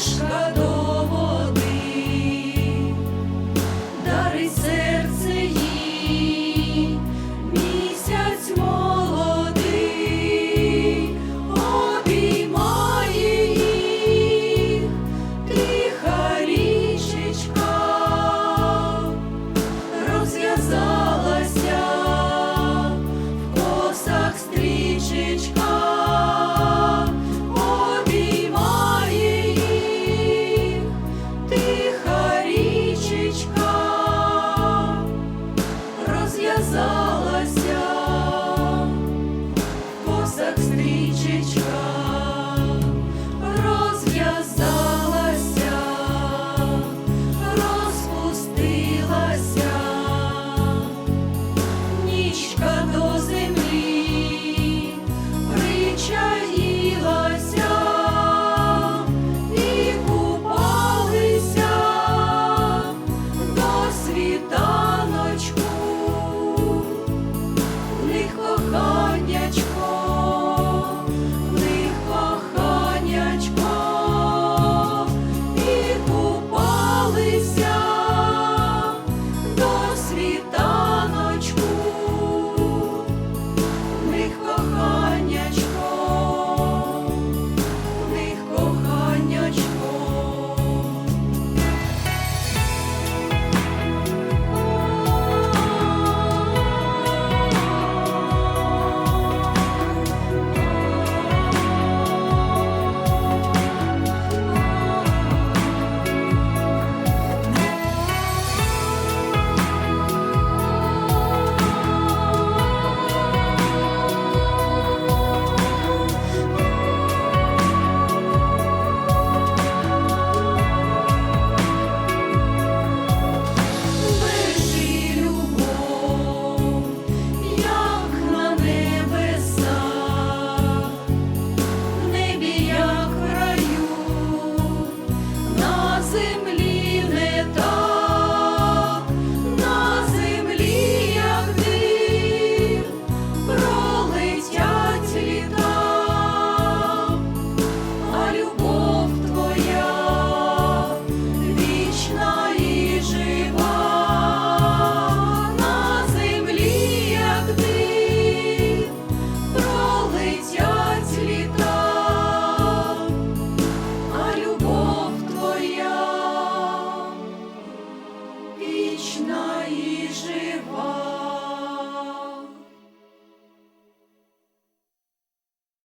стежка води, дари серце їй, місяць молодий, обіймає їх тиха. зими. і жива.